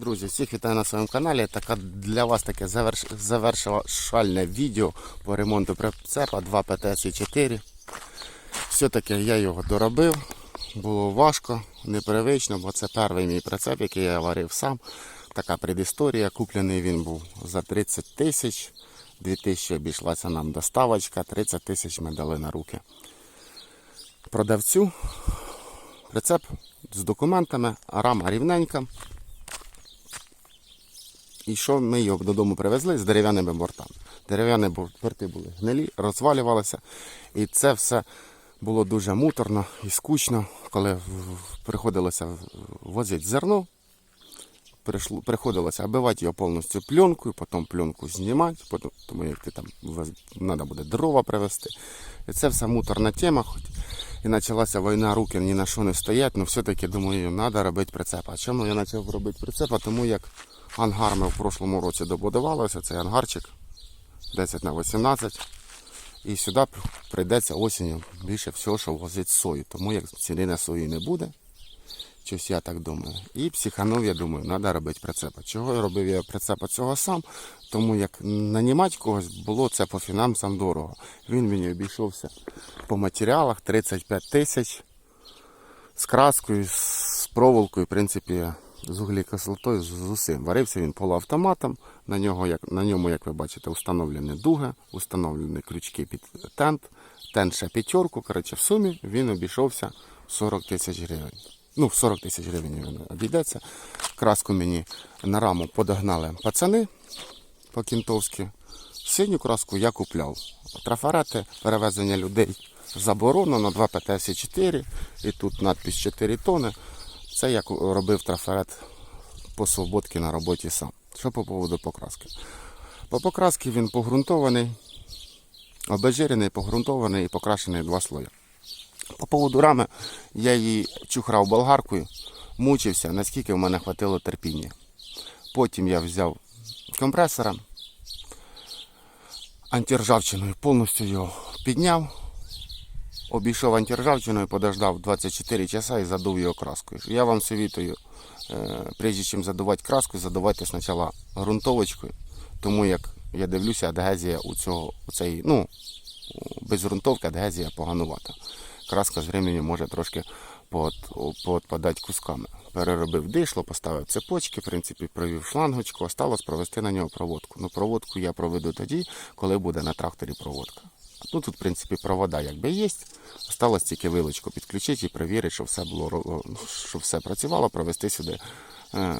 Друзі, всіх вітаю на своєму каналі. Така для вас таке заверш... відео по ремонту прицепа 2 ПТС 4. Все-таки я його доробив. Було важко, непривично, бо це перший мій прицеп, який я варив сам. Така предісторія. Куплений він був за 30 тисяч. 2 тисячі обійшлася нам доставочка, 30 тисяч ми дали на руки. Продавцю прицеп з документами, рама рівненька. І що ми його додому привезли з дерев'яними бортами. Дерев'яні борти були гнилі, розвалювалися. І це все було дуже муторно і скучно, коли приходилося возити зерно. Приходилося оббивати його повністю пленкою, потім пленку знімати, потім, тому як ти там треба буде дрова привезти. І це все муторна тема, хоч і почалася війна, руки ні на що не стоять, але все-таки думаю, треба робити прицеп. А чому я почав робити прицеп? Тому як ангар ми в прошлому році добудувалися, цей ангарчик 10 на 18. І сюди прийдеться осінню більше всього, що возить сою. Тому як ціни на сою не буде, Щось я так думаю. І психанув, я думаю, треба робити прицепа. Чого я робив я прицепа цього сам? Тому як нанімати когось було це по фінансам дорого. Він мені обійшовся по матеріалах 35 тисяч з краскою, з проволокою, в принципі, з углекислотою, з усім. Варився він полуавтоматом. На, нього, як, на ньому, як ви бачите, встановлені дуги, встановлені крючки під тент, тент ще п'ятерку. Коротше, в сумі він обійшовся 40 тисяч гривень. Ну, в 40 тисяч гривень він обійдеться. Краску мені на раму подогнали пацани по-кінтовськи. Синю краску я купляв. Трафарети, перевезення людей заборонено, 2 ПТС 4 і тут надпись 4 тони. Це я робив трафарет по свободки на роботі сам. Що по поводу покраски? По покраски він погрунтований, обезжирений, погрунтований і покрашений два слої. По поводу рами я її чухрав болгаркою, мучився, наскільки в мене хватило терпіння. Потім я взяв компресора, антиржавчиною повністю його підняв, обійшов антиржавчиною, подождав 24 часа і задув його краскою. Я вам совітую, е, прежде чим задувати краску, задавайте спочатку ґрунтовочкою, тому як я дивлюся, адгезія у цього, у цей, ну, без ґрунтовки адгезія поганувата. Краска з временем може трошки поот- поотпадати кусками. Переробив дишло, поставив цепочки, в принципі, провів шлангочку, осталось провести на нього проводку. Ну, проводку я проведу тоді, коли буде на тракторі проводка. Ну, тут, в принципі, провода якби є. Осталось тільки вилочку підключити і перевірити, щоб все було щоб все працювало, провести сюди, е,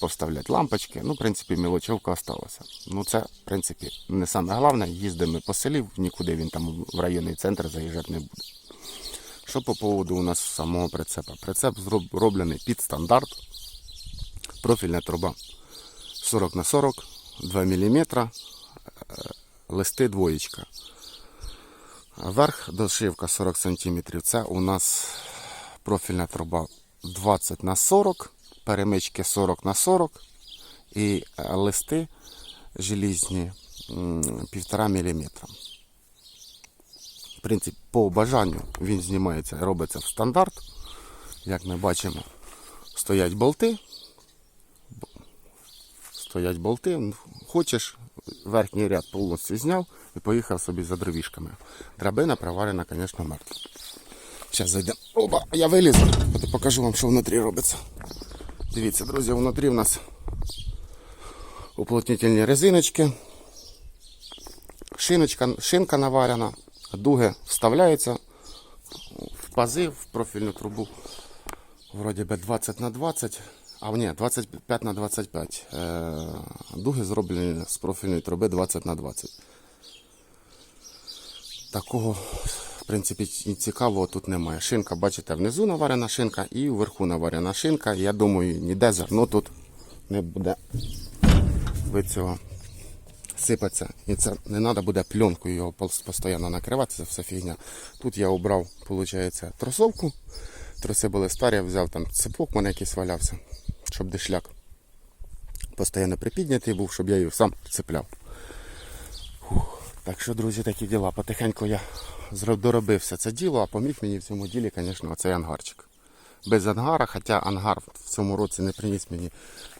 поставляти лампочки. Ну, в принципі, мілочовка осталася. Ну, це, в принципі, не саме головне. Їздимо по селі, нікуди він там в районний центр заїжджати не буде. Що по поводу у нас самого прицепа? Прицеп зроблений під стандарт. Профільна труба 40 на 40, 2 мм, листи двоєчка. Верх дошивка 40 см. Це у нас профільна труба 20 на 40, перемички 40 на 40 і е, листи желізні 1,5 мм. В принципі, по бажанню він знімається, робиться в стандарт. Як ми бачимо, стоять болти. Стоять болти. Хочеш, верхній ряд повністю зняв і поїхав собі за дровішками. Драбина приварена, звісно, мертва. Зараз зайдемо. Оба, я вилізу, покажу вам, що внутрі робиться. Дивіться, друзі, внутрі в нас уплотнительні резиночки, шиночка, шинка наварена, дуги вставляються в пази, в профільну трубу. Вроді би 20 на 20, а ні, 25 на 25. Е, дуги зроблені з профільної труби 20 на 20. Такого, в принципі, цікавого тут немає. Шинка, бачите, внизу наварена шинка і вверху наварена шинка. Я думаю, ніде зерно тут не буде від цього сипаться. І це не треба буде пленкою його постійно накривати, це все фігня. Тут я обрав, виходить, тросовку. Троси були старі, взяв там цепок, мене якийсь валявся, щоб дешляк постійно припіднятий був, щоб я його сам цепляв. Так що, друзі, такі діла. Потихеньку я зро- доробив все це діло, а поміг мені в цьому ділі, звісно, оцей ангарчик. без ангара, хоча ангар в цьому році не приніс мені,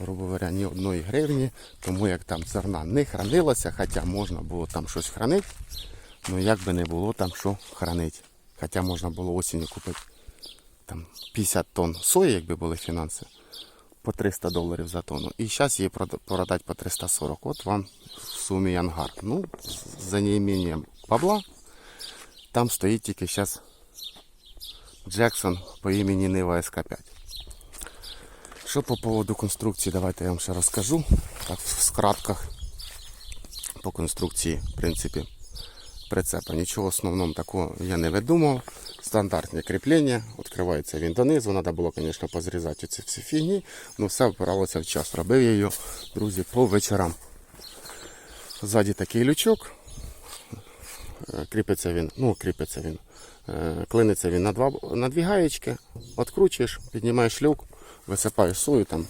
грубо говоря, ні одної гривні, тому як там зерна не хранилося, хоча можна було там щось хранити, ну як би не було там що хранити. Хоча можна було осінню купити там 50 тонн сої, якби були фінанси, по 300 доларів за тонну. І зараз її прода- продати по 340. От вам в сумі ангар. Ну, за неимением бабла там стоїть тільки зараз Джексон по імені Нива СК5. Що по поводу конструкції, давайте я вам ще розкажу. Так, в скратках по конструкції, в принципі, прицепа. Нічого основного такого я не видумав. Стандартне кріплення, відкривається він донизу. Треба було, звісно, позрізати ці всі фігні, але все опиралося в час. Робив я друзі, по вечорам. Ззаді такий лючок. Е, Кріпиться він, ну, кріпиться він. е, Клиниться він на, два, на дві гаєчки, відкручуєш, піднімаєш люк, висипаєш сою, там,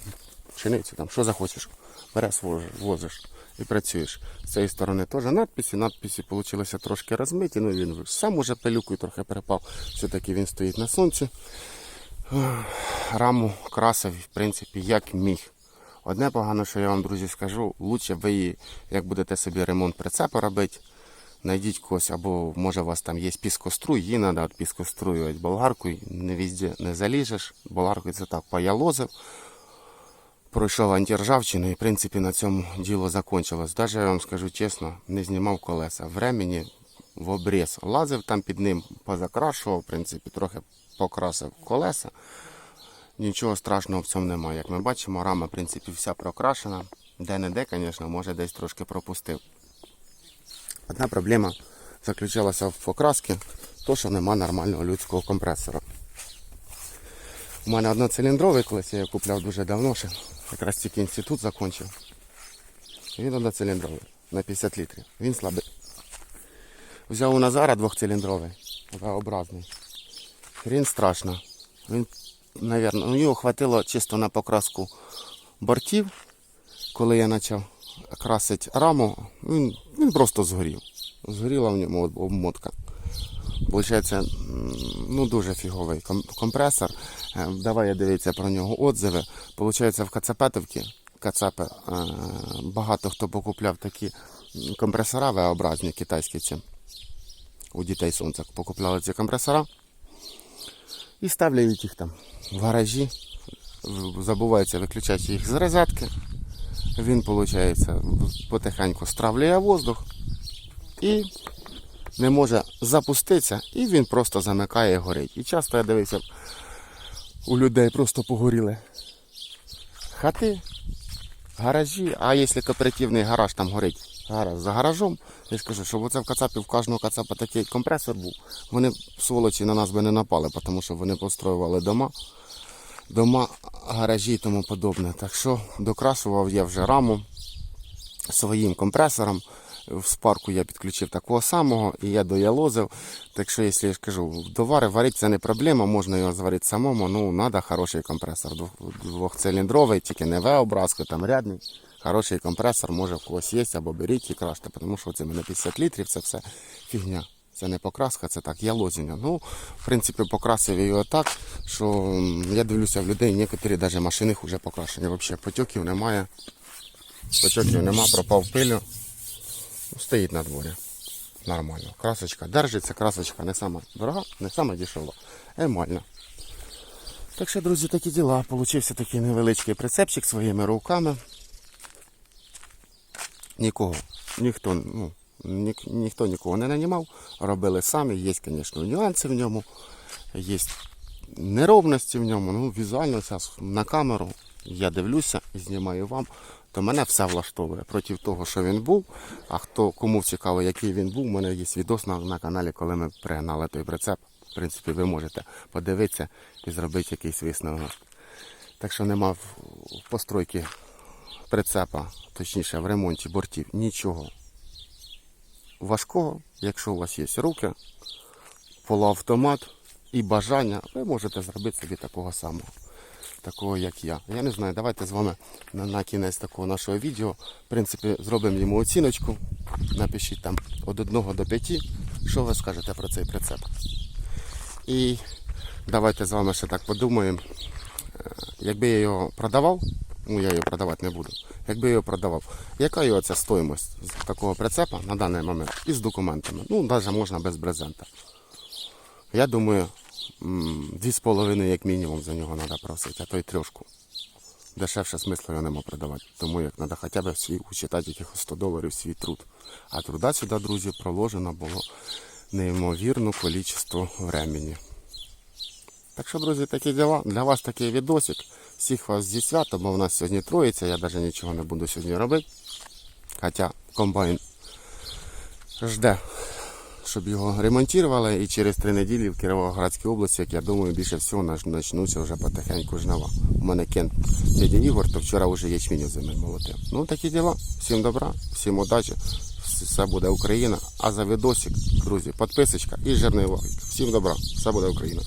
пшеницю, там, що захочеш. Береш, возиш і працюєш. З цієї сторони теж надписи. Надписи вийшли трошки розмиті, ну він сам уже пилюкою трохи перепав. Все-таки він стоїть на сонці. Раму красив, в принципі, як міг. Одне погано, що я вам, друзі, скажу, лучше ви як будете собі ремонт прицепа робити, знайдіть когось, або може у вас там є піскоструй, її треба піскоструювати болгаркою, не везде не заліжеш. Болгаркою це так поялозив, пройшов антиржавчину і в принципі на цьому діло закончилось. Даже я вам скажу чесно, не знімав колеса. Времені в обріз лазив там під ним, позакрашував, в принципі, трохи покрасив колеса. Нічого страшного в цьому немає. Як ми бачимо, рама, в принципі, вся прокрашена. Де-не-де, звісно, може десь трошки пропустив. Одна проблема заключалася в покрасці, то що нема нормального людського компресора. У мене одноциліндровий, колись я купляв дуже давно, ще якраз тільки інститут закінчив. Він одноциліндровий на 50 літрів. Він слабий. Взяв у Назара двохциліндровий, V-образний. Він страшно. Він, навірно, ну, його хватило чисто на покраску бортів. Коли я почав красити раму, він, він просто згорів. Згоріла в ньому обмотка. Получається, ну дуже фіговий компресор. Е, Давай я дивитися про нього отзиви. Получається, в Кацапетовці, Кацапи, е, багато хто покупляв такі компресора V-образні китайські ці. У дітей сонця покупляли ці компресора і ставлять їх там в гаражі. Забувається виключати їх з розетки. Він, виходить, потихеньку стравлює воздух і не може запуститися, і він просто замикає і горить. І часто я дивився, у людей просто погоріли хати, гаражі, а якщо кооперативний гараж там горить гараж за гаражом, я ж кажу, щоб оце в Кацапі в кожного Кацапа такий компресор був, вони сволочі на нас би не напали, тому що вони построювали дома, дома, гаражі і тому подобне. Так що докрашував я вже раму своїм компресором. В спарку я підключив такого самого і я доялозив. Так що, якщо я ж кажу, довари варити це не проблема, можна його зварити самому. Ну, треба хороший компресор. Двохциліндровий, тільки не V-образка, там рядний. Хороший компресор, може в когось є, або беріть і краште, тому що це мене 50 літрів, це все фігня. Це не покраска, це так, ялозіння. Ну, в принципі, покрасив його так, що я дивлюся в людей, некоторі навіть машини вже покрашені. Взагалі потьоків немає. Потьоків нема, пропав пилю. Ну, Стоїть на дворі. Нормально. Красочка держиться, красочка не сама дорога, не сама дешева. Емальна. Так що, друзі, такі діла. Получився такий невеличкий прицепчик своїми руками. Нікого, ніхто, ну, ні, ніхто нікого не нанімав, робили самі. Є, звісно, нюанси в ньому, є неровності в ньому. Ну, візуально зараз на камеру я дивлюся і знімаю вам, то мене все влаштовує проти того, що він був. А хто кому цікаво, який він був, у мене є відос на, на каналі, коли ми пригнали той прицеп. В принципі, ви можете подивитися і зробити якийсь висновок. Так що нема в, постройки прицепа, точніше в ремонті бортів, нічого важкого. Якщо у вас є руки, полуавтомат і бажання, ви можете зробити собі такого самого. Такого як я. Я не знаю, давайте з вами на, на кінець такого нашого відео. В принципі, зробимо йому оціночку. Напишіть там від 1 до 5, що ви скажете про цей прицеп. І Давайте з вами ще так подумаємо. Е, Якби я його продавав, ну я його продавати не буду. Якби я його продавав, яка його ця стоїмость з такого прицепа на даний момент із документами? Ну, навіть можна без брезента. Я думаю, дві з половиною як мінімум за нього треба просити, а то й трьошку. Дешевше смислу його нема продавати. Тому як треба хоча б свій учитати якихось 100 доларів свій труд. А труда сюди, друзі, проложено було неймовірну кількість времени. Так що, друзі, такі діла. Для вас такий відосик. Всіх вас зі святом, бо в нас сьогодні троїться, я навіть нічого не буду сьогодні робити. Хоча комбайн жде, щоб його ремонтували, і через три неділі в Кіровоградській області, як я думаю, більше всього почнуться вже потихеньку жнива. У мене кент дядя Ігор, то вчора вже ячмінь зими молотив. Ну такі діла. Всім добра, всім удачі. Все буде Україна. А за відосик, друзі, підписочка і жирний лайк. Всім добра, все буде Україна.